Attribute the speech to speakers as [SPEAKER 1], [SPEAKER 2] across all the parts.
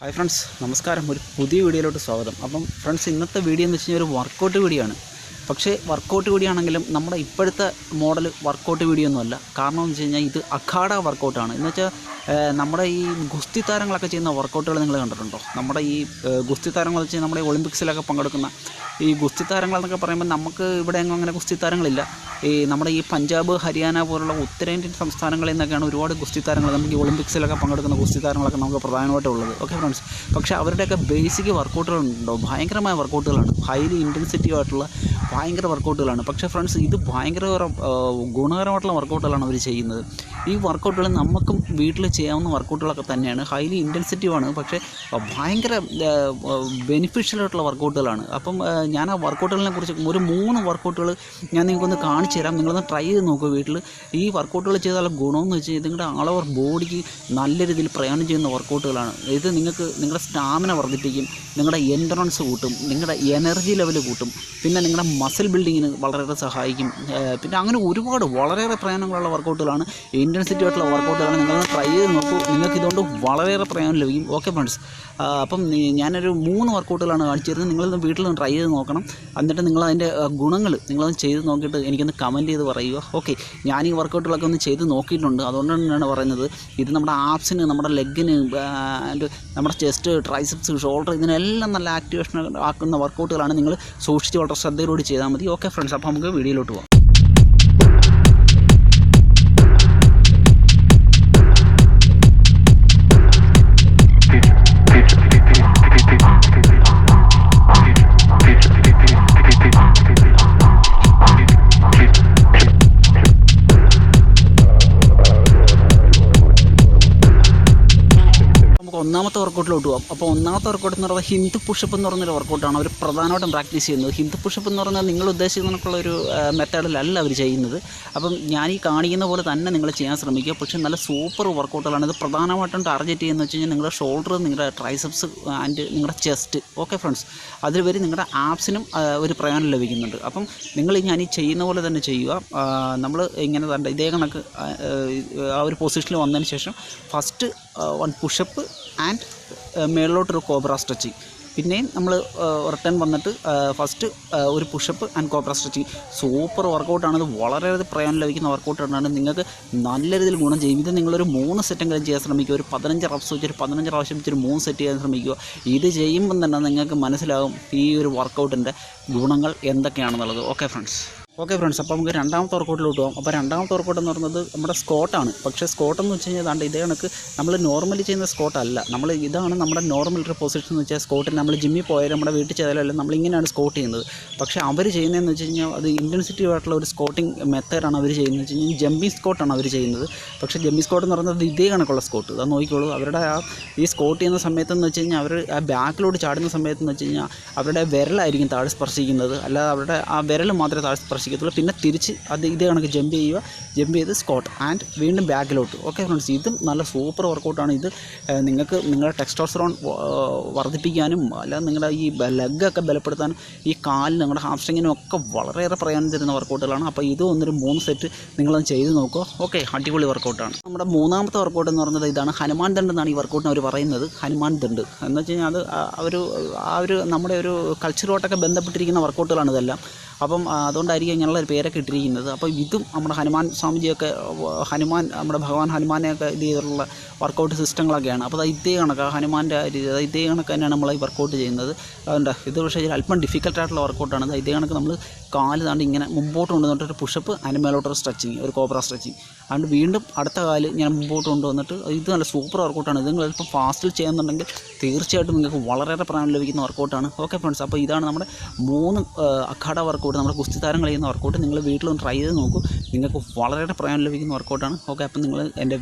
[SPEAKER 1] Hi friends നമസ്കാരം. ഒരു പുതിയ വീഡിയോയിലോട്ട് സ്വാഗതം. അപ്പം ഫ്രണ്ട്സ് ഇന്നത്തെ വീഡിയോ എന്ന് വെച്ച് കഴിഞ്ഞാൽ ഒരു വർക്കൗട്ട് വീഡിയോ ആണ്. പക്ഷേ വർക്കൗട്ട് വീഡിയോ ആണെങ്കിലും നമ്മുടെ ഇപ്പോഴത്തെ മോഡൽ വർക്കൗട്ട് വീഡിയോ ഒന്നുമല്ല. കാരണം എന്ന് വെച്ച് കഴിഞ്ഞാൽ ഇത് അഖാഡ വർക്കൗട്ടാണ് എന്ന് വെച്ചാൽ നമ്മുടെ ഈ ഗുസ്തി താരങ്ങളൊക്കെ ചെയ്യുന്ന വർക്കൗട്ടുകൾ നിങ്ങൾ കണ്ടിട്ടുണ്ടോ? നമ്മുടെ ഈ ഗുസ്തി താരങ്ങൾ വെച്ച് നമ്മുടെ ഒളിമ്പിക്സിലൊക്കെ പങ്കെടുക്കുന്ന ഈ ഗുസ്തി താരങ്ങൾ എന്നൊക്കെ പറയുമ്പോൾ നമുക്ക് ഇവിടെ എങ്ങും അങ്ങനെ ഗുസ്തി താരങ്ങളില്ല. ഈ നമ്മുടെ ഈ പഞ്ചാബ് ഹരിയാന പോലുള്ള ഉത്തരേന്ത്യൻ സംസ്ഥാനങ്ങളിൽ നിന്നൊക്കെയാണ് ഒരുപാട് ഗുസ്തി താരങ്ങൾ നമുക്ക് ഈ ഒളിമ്പിക്സിലൊക്കെ പങ്കെടുക്കുന്ന ഗുസ്തി താരങ്ങളൊക്കെ നമുക്ക് പ്രധാനമായിട്ടും ഉള്ളത്. ഓക്കെ ഫ്രണ്ട്സ് പക്ഷേ അവരുടെയൊക്കെ ബേസിക് വർക്കൗട്ടുകൾ ഉണ്ടോ? ഭയങ്കരമായ വർക്കൗട്ടുകളാണ് ഹൈലി ഇന്റൻസിറ്റീവ് ആയിട്ടുള്ള ഭയങ്കര വർക്കൗട്ടുകളാണ് പക്ഷേ ഫ്രണ്ട്സ് ഇത് ഭയങ്കര ഗുണകരമായിട്ടുള്ള വർക്കൗട്ടുകളാണ് അവർ ചെയ്യുന്നത്. ഈ വർക്കൗട്ടുകൾ നമുക്കും വീട്ടിൽ ചെയ്യാവുന്ന വർക്കൗട്ടുകളൊക്കെ തന്നെയാണ്. ഹൈലി ഇന്റൻസിറ്റീവാണ് പക്ഷേ ഭയങ്കര ബെനിഫിഷ്യൽ ആയിട്ടുള്ള വർക്കൗട്ടുകളാണ്. അപ്പം ഞാൻ ആ വർക്കൗട്ടുകളെ കുറിച്ച് ഒരു മൂന്ന് വർക്കൗട്ടുകൾ ഞാൻ നിങ്ങൾക്കൊന്ന് കാണിച്ചു തരാം. നിങ്ങളൊന്ന് ട്രൈ ചെയ്ത് നോക്കുക വീട്ടിൽ. ഈ വർക്കൗട്ടുകൾ ചെയ്താലുള്ള ഗുണമെന്ന് വെച്ച് കഴിഞ്ഞാൽ നിങ്ങളുടെ ആൾ ഓവർ ബോഡിക്ക് നല്ല രീതിയിൽ പ്രയാണം ചെയ്യുന്ന വർക്കൗട്ടുകളാണ്. ഇത് നിങ്ങൾക്ക് നിങ്ങളുടെ സ്റ്റാമിന വർദ്ധിപ്പിക്കും നിങ്ങളുടെ എൻഡറൻസ് കൂട്ടും നിങ്ങളുടെ എനർജി ലെവൽ കൂട്ടും പിന്നെ നിങ്ങളുടെ മസിൽ ബിൽഡിങ്ങിന് വളരെയേറെ സഹായിക്കും. പിന്നെ അങ്ങനെ ഒരുപാട് വളരെയേറെ പ്രയോജനങ്ങളുള്ള വർക്കൗട്ടുകളാണ്. ഇന്റൻസിറ്റി ആയിട്ടുള്ള വർക്കൗട്ടുകളാണ്. നിങ്ങളൊന്ന് ട്രൈ ചെയ്ത് നോക്കൂ. നിങ്ങൾക്ക് ഇതുകൊണ്ട് വളരെയേറെ പ്രയോജനം ലഭിക്കും. ഓക്കെ ഫ്രണ്ട്സ് അപ്പം ഞാനൊരു മൂന്ന് വർക്കൗട്ടുകളാണ് കാണിച്ചു തരുന്നത് നിങ്ങളൊന്ന് വീട്ടിലൊന്ന് ട്രൈ ചെയ്ത് നോക്കണം. എന്നിട്ട് നിങ്ങൾ അതിന്റെ ഗുണങ്ങൾ നിങ്ങളൊന്ന് ചെയ്ത് നോക്കിയിട്ട് എനിക്കൊന്ന് കമന്റ് ചെയ്ത് പറയുക. ഓക്കെ ഞാൻ ഈ വർക്കൗട്ടുകളൊക്കെ ഒന്ന് ചെയ്ത് നോക്കിയിട്ടുണ്ട്. അതുകൊണ്ട് തന്നെയാണ് പറയുന്നത്. ഇത് നമ്മുടെ ആപ്സിന് നമ്മുടെ ലെഗിന് നമ്മുടെ ചെസ്റ്റ് ട്രൈസെപ്സ് ഷോൾഡർ ഇതിനെല്ലാം നല്ല ആക്ടിവേഷൻ ആക്കുന്ന വർക്കൗട്ടുകളാണ് നിങ്ങൾ സൂക്ഷിച്ച് വളരെ ശ്രദ്ധയോട് ചെയ്താൽ മതി. ഓക്കെ ഫ്രണ്ട്സ് അപ്പോൾ നമുക്ക് വീഡിയോയിലോട്ട് പോകാം ഒന്നാമത്തെ വർക്കൗട്ടിലോട്ട് പോകാം അപ്പോൾ ഒന്നാമത്തെ വർക്കൗട്ട് എന്ന് പറയുന്നത് ഹിന്ദു പുഷപ്പ് എന്ന് പറയുന്നൊരു വർക്കൗട്ടാണ് അവർ പ്രധാനമായിട്ടും പ്രാക്ടീസ് ചെയ്യുന്നത്. ഹിന്ദു പുഷപ്പ് എന്ന് പറഞ്ഞാൽ നിങ്ങൾ ഉദ്ദേശിക്കുന്നതിനൊക്കെയുള്ള ഒരു മെത്തേഡിലല്ല അവർ ചെയ്യുന്നത്. അപ്പം ഞാൻ ഈ കാണിക്കുന്ന പോലെ തന്നെ നിങ്ങൾ ചെയ്യാൻ ശ്രമിക്കുക. പക്ഷേ നല്ല സൂപ്പർ വർക്കൗട്ടുകളാണ് ഇത് പ്രധാനമായിട്ടും ടാർഗറ്റ് ചെയ്യുന്നത് വെച്ച് കഴിഞ്ഞാൽ നിങ്ങളുടെ ഷോൾഡർ നിങ്ങളുടെ ട്രൈസെപ്സ് ആൻഡ് നിങ്ങളുടെ ചെസ്റ്റ് ഓക്കെ ഫ്രണ്ട്സ് അതിലുപരി നിങ്ങളുടെ ആപ്സിനും ഒരു പ്രയോജനം ലഭിക്കുന്നുണ്ട്. അപ്പം നിങ്ങൾ ഞാൻ ഈ ചെയ്യുന്ന പോലെ തന്നെ ചെയ്യുക. നമ്മൾ ഇങ്ങനെ തന്നെ ഇതേ കണക്ക് ആ ഒരു പൊസിഷനിൽ വന്നതിന് ശേഷം ഫസ്റ്റ് വൺ പുഷപ്പ് ആൻഡ് മേളിലോട്ടൊരു കോബ്ര സ്ട്രെച്ചിങ് പിന്നെയും നമ്മൾ റിട്ടേൺ വന്നിട്ട് ഫസ്റ്റ് ഒരു pushup and cobra stretching super വർക്കൗട്ടാണ് ഇത് വളരെയേറെ പ്രയോജനം ലഭിക്കുന്ന വർക്കൗട്ടാണ് നിങ്ങൾക്ക് നല്ല രീതിയിൽ ഗുണം ചെയ്യും. ഇത് നിങ്ങളൊരു മൂന്ന് സെറ്റെങ്കിലും ചെയ്യാൻ ശ്രമിക്കുക. ഒരു പതിനഞ്ച് റബ്സ് വെച്ചൊരു പതിനഞ്ച് പ്രാവശ്യം വെച്ചൊരു മൂന്ന് സെറ്റ് ചെയ്യാൻ ശ്രമിക്കുക. ഇത് ചെയ്യുമ്പം തന്നെ നിങ്ങൾക്ക് മനസ്സിലാകും ഈ ഒരു വർക്കൗട്ടിന്റെ ഗുണങ്ങൾ എന്തൊക്കെയാണെന്നുള്ളത്. ഓക്കെ ഫ്രണ്ട്സ് ഓക്കെ ഫ്രണ്ട്സ് അപ്പോൾ നമുക്ക് രണ്ടാമത്തെ വർക്കൗട്ടിലോട്ട് പോകാം അപ്പോൾ രണ്ടാമത്തെ വർക്കൗട്ട് എന്ന് പറയുന്നത് നമ്മുടെ സ്കോട്ടാണ് പക്ഷേ സ്കോട്ട് എന്ന് വെച്ച് കഴിഞ്ഞാൽ ദാണ്ട് ഇതേ കണക്ക് നമ്മൾ നോർമലി ചെയ്യുന്ന സ്കോട്ട് അല്ല. നമ്മൾ ഇതാണ് നമ്മുടെ നോർമൽ ഒരു പൊസിഷൻ എന്ന് വെച്ചാൽ സ്കോട്ടിൽ നമ്മൾ ജിമ്മിൽ പോയാലും നമ്മുടെ വീട്ടിൽ ചെയ്താലും നമ്മൾ ഇങ്ങനെയാണ് സ്കോട്ട് ചെയ്യുന്നത്. പക്ഷേ അവർ ചെയ്യുന്നതെന്ന് വെച്ച് കഴിഞ്ഞാൽ അത് ഇന്റൻസിറ്റീവ് ആയിട്ടുള്ള ഒരു സ്കോട്ടിംഗ് മെത്തേഡാണ് അവർ ചെയ്യുന്നത്. വെച്ച് കഴിഞ്ഞാൽ ജമ്പിങ് സ്കോട്ടാണ് അവർ ചെയ്യുന്നത്. പക്ഷേ ജമ്പിങ് സ്കോട്ട് എന്ന് പറയുന്നത് ഇതേ കണക്കുള്ള സ്കോട്ട് അത് നോക്കിക്കോളൂ. അവരുടെ ആ ഈ സ്കോട്ട് ചെയ്യുന്ന സമയത്തെന്ന് വെച്ച് കഴിഞ്ഞാൽ അവർ ആ ബാക്കിലോട്ട് ചാടുന്ന സമയത്തെന്ന് വെച്ച് കഴിഞ്ഞാൽ അവരുടെ വിരലായിരിക്കും താഴെ സ്പർശിക്കുന്നത്. അല്ലാതെ അവരുടെ ആ വിരൽ മാത്രമേ താഴെ സ്പർശിക്കത്തുള്ളൂ പിന്നെ തിരിച്ച് അത് ഇതേ കണക്ക് ജമ്പ് ചെയ്യുക. ജമ്പ് ചെയ്ത് സ്കോട്ട് ആൻഡ് വീണ്ടും ബാക്കിലോട്ട് ഓക്കെ ഫ്രണ്ട്സ് ഇതും നല്ല സൂപ്പർ വർക്കൗട്ടാണ് ഇത് നിങ്ങൾക്ക് നിങ്ങളുടെ ടെക്സ്റ്റോസ്റ്ററോൺ വർദ്ധിപ്പിക്കാനും അല്ലാതെ നിങ്ങളുടെ ഈ ലെഗൊക്കെ ബലപ്പെടുത്താനും ഈ കാലിന് നിങ്ങളുടെ ഹാംസ്ട്രിങ്ങിനും ഒക്കെ വളരെയേറെ പ്രയോജനം തരുന്ന വർക്കൗട്ടുകളാണ് അപ്പോൾ ഇത് ഒന്നൊരു മൂന്ന് സെറ്റ് നിങ്ങളൊന്ന് ചെയ്ത് നോക്കുക ഓക്കെ അടിപൊളി വർക്കൗട്ടാണ് നമ്മുടെ മൂന്നാമത്തെ വർക്കൗട്ട് എന്ന് പറയുന്നത് ഇതാണ് ഹനുമാൻ ദണ്ട് എന്നാണ് ഈ വർക്കൗട്ടിന് അവർ പറയുന്നത്. ഹനുമാൻ ദണ്ട് എന്ന് വെച്ച് കഴിഞ്ഞാൽ അത് ആ ഒരു ആ ഒരു നമ്മുടെ ഒരു കൾച്ചറുമായിട്ടൊക്കെ ബന്ധപ്പെട്ടിരിക്കുന്ന വർക്കൗട്ടുകളാണ് ഇതെല്ലാം. അപ്പം അതുകൊണ്ടായിരിക്കും ഇങ്ങനെയുള്ള ഒരു പേരൊക്കെ ഇട്ടിരിക്കുന്നത്. അപ്പോൾ ഇതും നമ്മുടെ ഹനുമാൻ സ്വാമിജിയൊക്കെ ഹനുമാൻ നമ്മുടെ ഭഗവാൻ ഹനുമാനെയൊക്കെ ഇത് ചെയ്തിട്ടുള്ള വർക്കൗട്ട് സിസ്റ്റങ്ങളൊക്കെയാണ് അപ്പോൾ അത് ഇതേ കണക്ക് ഹനുമാന്റെ രീതി അത് ഇതേ കണക്ക് തന്നെയാണ് നമ്മൾ ഈ വർക്കൗട്ട് ചെയ്യുന്നത്. അതുകൊണ്ട് ഇത് പക്ഷേ അല്പം ഡിഫിക്കൽട്ട് ആയിട്ടുള്ള വർക്കൗട്ടാണ് അത് ഇതേ കണക്ക് നമ്മൾ കാൽ താണ്ട് ഇങ്ങനെ മുമ്പോട്ട് കൊണ്ടുവന്നിട്ട് ഒരു പുഷപ്പ് അതിന് മേലോട്ടൊരു സ്ട്രെച്ചിങ് ഒരു കോബ്ര സ്ട്രെച്ചിങ് അതുകൊണ്ട് വീണ്ടും അടുത്ത കാൽ ഞാൻ മുമ്പോട്ട് കൊണ്ടുവന്നിട്ട് ഇത് നല്ല സൂപ്പർ വർക്കൗട്ടാണ് ഇത് നിങ്ങൾ അല്പം ഫാസ്റ്റിൽ ചെയ്യുന്നുണ്ടെങ്കിൽ തീർച്ചയായിട്ടും നിങ്ങൾക്ക് വളരെയേറെ പ്രായം ലഭിക്കുന്ന വർക്കൗട്ടാണ് ഓക്കെ ഫ്രണ്ട്സ് അപ്പോൾ ഇതാണ് നമ്മുടെ മൂന്ന് അഖാഡ വർക്കൗട്ട് നമ്മുടെ കുസ്തി താരങ്ങൾ ചെയ്യുന്ന വർക്കൗട്ട് നിങ്ങൾ വീട്ടിലൊന്ന് ട്രൈ ചെയ്ത് നോക്കൂ. നിങ്ങൾക്ക് വളരെ പ്രയോജനം ലഭിക്കുന്ന വർക്കൗട്ടാണ് ഓക്കെ അപ്പം നിങ്ങൾ എന്റെ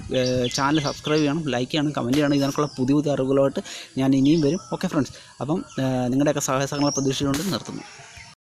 [SPEAKER 1] ചാനൽ സബ്സ്ക്രൈബ് ചെയ്യണം ലൈക്ക് ചെയ്യണം കമന്റ് ചെയ്യണം. ഇതിനൊക്കെയുള്ള പുതിയ പുതിയ അറിവുകളായിട്ട് ഞാൻ ഇനിയും വരും. ഓക്കെ ഫ്രണ്ട്സ് അപ്പം നിങ്ങളുടെയൊക്കെ സഹായ സഹകരണ പ്രതീക്ഷിച്ചുകൊണ്ട് നിർത്തുന്നു.